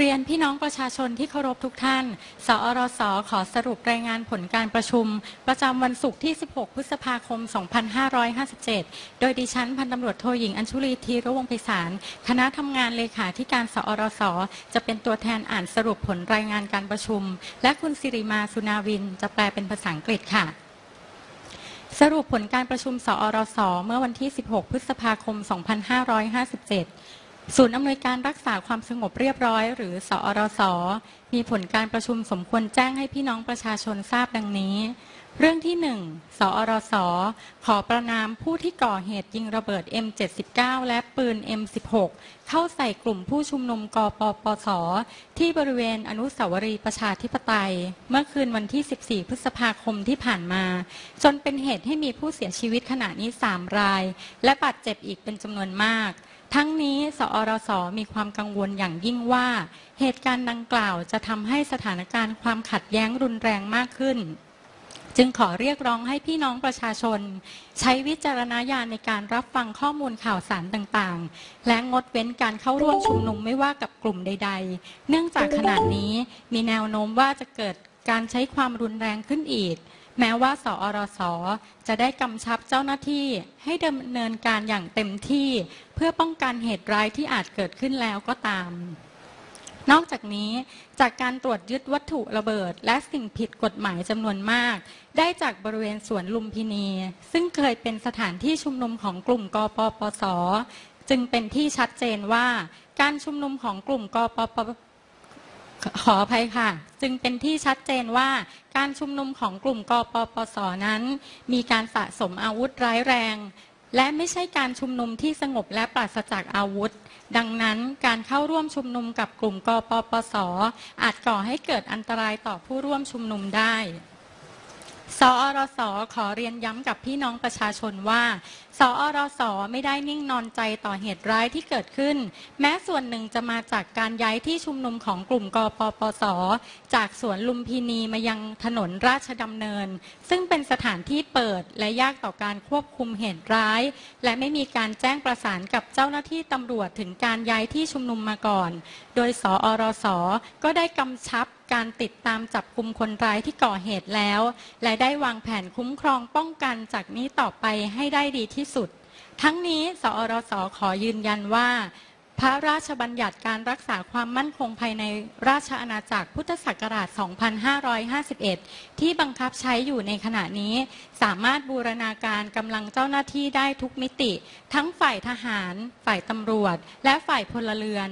เรียนพี่น้องประชาชนที่เคารพทุกท่าน สอรส ขอสรุปรายงานผลการประชุม ประจำวันศุกร์ที่ 16 พฤษภาคม 2557 โดยดิฉันพันตำรวจโทหญิงอัญชุลีธีรวงไพศาลคณะทำงานเลขาธิการสอรส จะเป็นตัวแทนอ่านสรุปผลรายงานการประชุม และคุณสิริมาสุนาวิน จะแปลเป็นภาษาอังกฤษค่ะสรุปผลการประชุมสอรส เมื่อวันที่ 16 พฤษภาคม 2557 ศูนย์อำนวยการรักษาความสงบเรียบร้อย หรือสอรส มีผลการประชุมสมควรแจ้งให้พี่น้องประชาชนทราบดังนี้ เรื่องที่1สอรส ขอประนามผู้ที่ก่อเหตุยิงระเบิด M79 และปืน M16 เข้าใส่กลุ่มผู้ชุมนุมกปปส ที่บริเวณอนุสาวรีย์ประชาธิปไตย เมื่อคืนวันที่ 14 พฤษภาคมที่ผ่านมา จนเป็นเหตุให้มีผู้เสียชีวิตขณะนี้ 3 ราย และบาดเจ็บอีกเป็นจำนวนมากทั้งนี้สอรสมีความกังวลอย่างยิ่งว่า เหตุการณ์ดังกล่าวจะทำให้สถานการณ์ความขัดแย้งรุนแรงมากขึ้น จึงขอเรียกร้องให้พี่น้องประชาชน ใช้วิจารณญาณในการรับฟังข้อมูลข่าวสารต่างๆ และงดเว้นการเข้าร่วมชุมนุมไม่ว่ากับกลุ่มใด ๆ เนื่องจากขณะนี้มีแนวโน้มว่าจะเกิดการใช้ความรุนแรงขึ้นอีก แม้ว่าสอรสจะได้กำชับเจ้าหน้าที่ให้ดำเนินการอย่างเต็มที่ เพื่อป้องกันเหตุร้ายที่อาจเกิดขึ้นแล้วก็ตาม นอกจากนี้จากการตรวจยึดวัตถุระเบิด และสิ่งผิดกฎหมายจำนวนมาก ได้จากบริเวณสวนลุมพินี ซึ่งเคยเป็นสถานที่ชุมนุมของกลุ่มกปปส จึงเป็นที่ชัดเจนว่า การชุมนุมของกลุ่มกปปขออภัยค่ะ จึงเป็นที่ชัดเจนว่าการชุมนุมของกลุ่มกปปสนั้น มีการสะสมอาวุธร้ายแรง และไม่ใช่การชุมนุมที่สงบและปราศจากอาวุธ ดังนั้นการเข้าร่วมชุมนุมกับกลุ่มกปปส อาจก่อให้เกิดอันตรายต่อผู้ร่วมชุมนุมได้ สอรสขอเรียนย้ำกับพี่น้องประชาชนว่า สอรสไม่ได้นิ่งนอนใจต่อเหตุร้ายที่เกิดขึ้น แม้ส่วนหนึ่งจะมาจากการย้ายที่ชุมนุมของกลุ่มกปปส จากสวนลุมพินีมายังถนนราชดำเนิน ซึ่งเป็นสถานที่เปิดและยากต่อการควบคุมเหตุร้าย และไม่มีการแจ้งประสานกับเจ้าหน้าที่ตำรวจถึงการย้ายที่ชุมนุมมาก่อน โดยสอรสก็ได้กำชับ การติดตามจับกลุ่มคนร้ายที่ก่อเหตุแล้ว และได้วางแผนคุ้มครองป้องกันจากนี้ต่อไปให้ได้ดีที่สุด ทั้งนี้ สอรสขอยืนยันว่า พระราชบัญญัติการรักษาความมั่นคงภายในราชอาณาจักรพุทธศักราช 2551 ที่บังคับใช้อยู่ในขณะนี้ สามารถบูรณาการกำลังเจ้าหน้าที่ได้ทุกมิติ ทั้งฝ่ายทหาร ฝ่ายตำรวจ และฝ่ายพลเรือน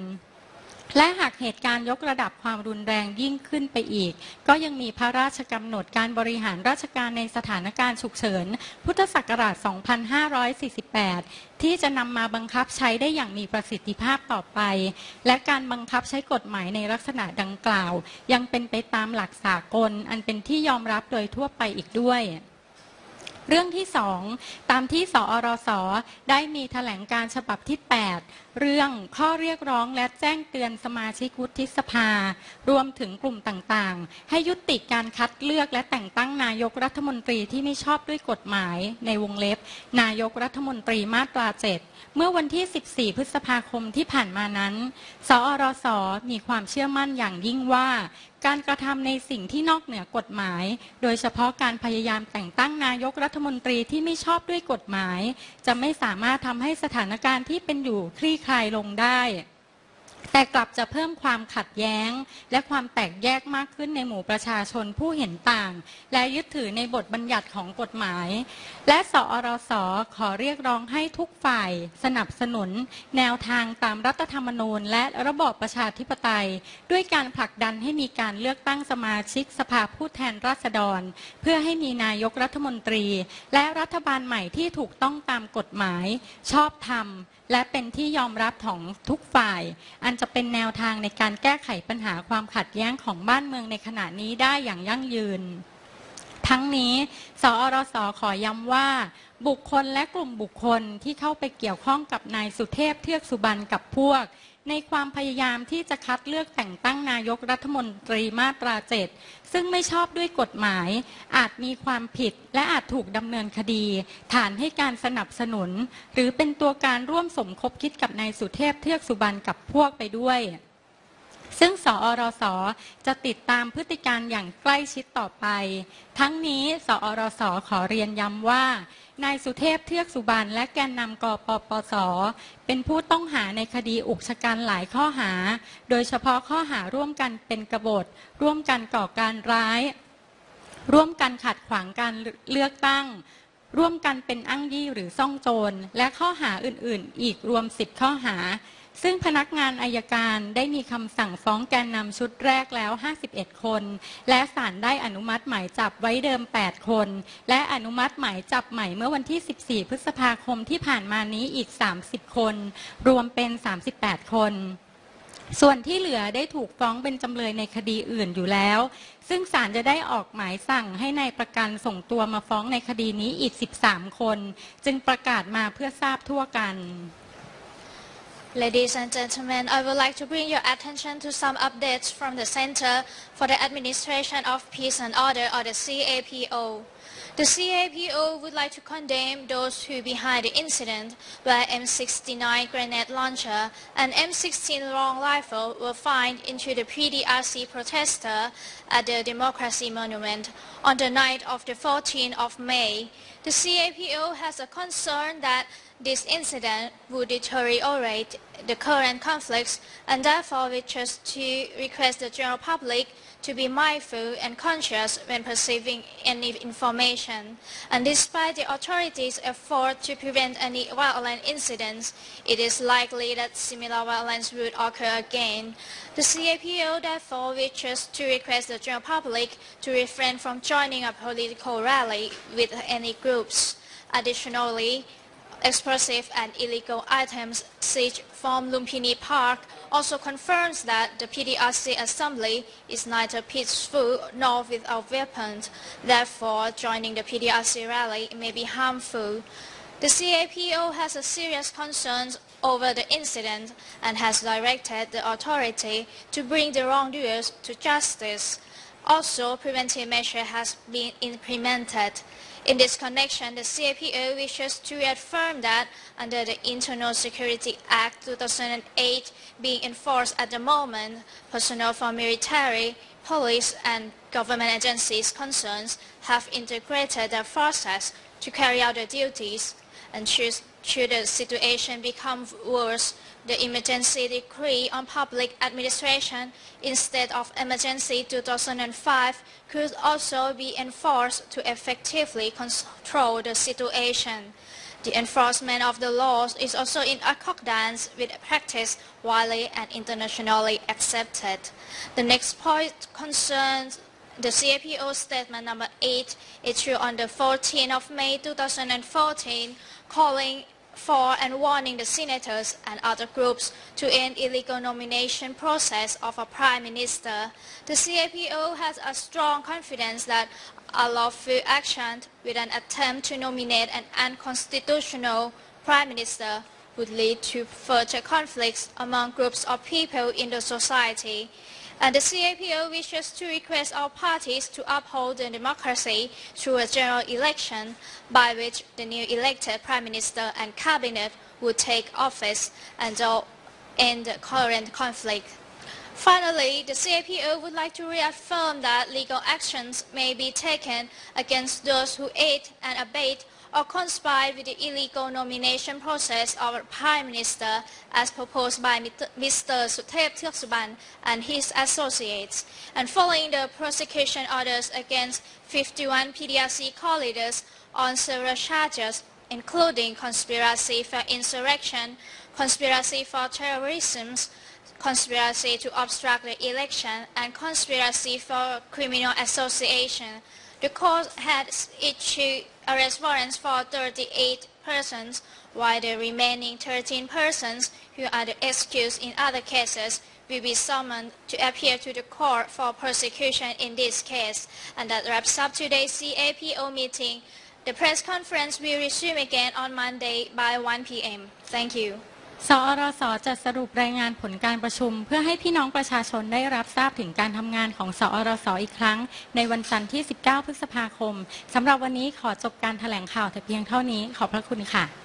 และหากเหตุการณ์ยกระดับความรุนแรงยิ่งขึ้นไปอีก ก็ยังมีพระราชกำหนดการบริหารราชการในสถานการณ์ฉุกเฉิน พุทธศักราช 2548 ที่จะนำมาบังคับใช้ได้อย่างมีประสิทธิภาพต่อไป และการบังคับใช้กฎหมายในลักษณะดังกล่าว ยังเป็นไปตามหลักสากล อันเป็นที่ยอมรับโดยทั่วไปอีกด้วย เรื่องที่สองตามที่สอรสได้มีแถลงการฉบับที่ 8 เรื่องข้อเรียกร้องและแจ้งเตือนสมาชิกวุฒิสภา รวมถึงกลุ่มต่างๆ ให้ยุติการคัดเลือกและแต่งตั้งนายกรัฐมนตรีที่ไม่ชอบด้วยกฎหมายในวงเล็บ นายกรัฐมนตรีมาตราเจ็ดเมื่อวันที่ 14 พฤษภาคมที่ผ่านมานั้น สอรสมีความเชื่อมั่นอย่างยิ่งว่า การกระทำในสิ่งที่นอกเหนือกฎหมาย โดยเฉพาะการพยายามแต่งตั้งนายกรัฐมนตรีที่ไม่ชอบด้วยกฎหมาย จะไม่สามารถทำให้สถานการณ์ที่เป็นอยู่คลี่คลายลงได้ แต่กลับจะเพิ่มความขัดแย้ง และความแตกแยกมากขึ้นในหมู่ประชาชนผู้เห็นต่าง และยึดถือในบทบัญญัติของกฎหมาย และสอรสขอเรียกร้องให้ทุกฝ่าย สนับสนุน แนวทางตามรัฐธรรมนูญ และระบอบประชาธิปไตย ด้วยการผลักดันให้มีการเลือกตั้งสมาชิกสภาผู้แทนราษฎร เพื่อให้มีนายกรัฐมนตรี และรัฐบาลใหม่ที่ถูกต้องตามกฎหมาย ชอบธรรมและเป็นที่ยอมรับของทุกฝ่าย อันจะเป็นแนวทางในการแก้ไขปัญหาความขัดแย้งของบ้านเมืองในขณะนี้ได้อย่างยั่งยืน ทั้งนี้ สอรสขอย้ำว่า บุคคลและกลุ่มบุคคลที่เข้าไปเกี่ยวข้องกับนายสุเทพเทือกสุบรรณกับพวก ในความพยายามที่จะคัดเลือกแต่งตั้งนายกรัฐมนตรีมาตราเจ็ดซึ่งไม่ชอบด้วยกฎหมาย อาจมีความผิดและอาจถูกดำเนินคดี ฐานให้การสนับสนุน หรือเป็นตัวการร่วมสมคบคิดกับนายสุเทพเทือกสุบรรณกับพวกไปด้วย ซึ่งสอรสจะติดตามพฤติการอย่างใกล้ชิดต่อไป ทั้งนี้สอรสขอเรียนย้ำว่า นายสุเทพเทือกสุบรรณและแกนนำกปปส เป็นผู้ต้องหาในคดีอุกชะกันหลายข้อหา โดยเฉพาะข้อหาร่วมกันเป็นกบฏ ร่วมกันก่อการร้าย ร่วมกันขัดขวางการเลือกตั้ง ร่วมกันเป็นอ้างยี่หรือซ่องโจร และข้อหาอื่น ๆ อีกรวม 10 ข้อหา ซึ่งพนักงานอายการได้มีคำสั่งฟ้องแกนนำชุดแรกแล้ว 51 คน และศาลได้อนุมัติหมายจับไว้เดิม 8 คน และอนุมัติหมายจับใหม่เมื่อวันที่ 14 พฤษภาคมที่ผ่านมานี้อีก 30 คน รวมเป็น 38 คน ส่วนที่เหลือได้ถูกฟ้องเป็นจำเลยในคดีอื่นอยู่แล้วซึ่งศาลจะได้ออกหมายสั่งให้ในายประกันส่งตัวมาฟ้องในคดีนี้อีก 13 คน จึงประกาศมาเพื่อทราบทั่วกัน Ladies and gentlemen, I would like to bring your attention to some updates from the Center for the Administration of Peace and Order or the CAPO. The CAPO would like to condemn those who behind the incident where M69 grenade launcher and M16 long rifle were found into the PDRC protester at the Democracy Monument on the night of the 14th of May. The CAPO has a concern that this incident would deteriorate the current conflicts and therefore wishes to request the general public to be mindful and conscious when perceiving any information. And despite the authorities' effort to prevent any violent incidents, it is likely that similar violence would occur again. The CAPO therefore wishes to request the general public to refrain from joining a political rally with any groups. Additionally, explosive and illegal items seized from Lumpini Park also confirms that the PDRC assembly is neither peaceful nor without weapons. Therefore, joining the PDRC rally may be harmful. The CAPO has a serious concerns over the incident and has directed the authority to bring the wrongdoers to justice. Also, preventive measure has been implemented. In this connection, the CAPO wishes to reaffirm that under the Internal Security Act 2008 being enforced at the moment, personnel from military, police and government agencies concerns have integrated their forces to carry out their duties and should, should the situation become worse, the emergency decree on public administration instead of emergency 2005 could also be enforced to effectively control the situation. The enforcement of the laws is also in accordance with practice widely and internationally accepted. The next point concerns the CAPO statement number 8 issued on the 14th of May 2014 calling for and warning the senators and other groups to end illegal nomination process of a prime minister. The CAPO has a strong confidence that a lawful action with an attempt to nominate an unconstitutional prime minister would lead to further conflicts among groups of people in the society. And the CAPO wishes to request all parties to uphold the democracy through a general election by which the new elected Prime Minister and Cabinet would take office and end the current conflict. Finally, the CAPO would like to reaffirm that legal actions may be taken against those who aid and abet or conspire with the illegal nomination process of a Prime Minister as proposed by Mr. Suthep Thakksuban and his associates, and following the prosecution orders against 51 PDRC co-leaders on several charges, including conspiracy for insurrection, conspiracy for terrorism, conspiracy to obstruct the election, and conspiracy for criminal association. The court had issued arrest warrants for 38 persons, while the remaining 13 persons who are the excused in other cases will be summoned to appear to the court for prosecution in this case. And that wraps up today's CAPO meeting. The press conference will resume again on Monday by 1 p.m. Thank you. สอรสจะสรุปรายงานผลการประชุม เพื่อให้พี่น้องประชาชนได้รับทราบถึงการทำงานของสอรสอีกครั้ง ในวันจันทร์ที่ 19 พฤษภาคมสำหรับวันนี้ขอจบการแถลงข่าวแต่เพียงเท่านี้ขอบพระคุณค่ะ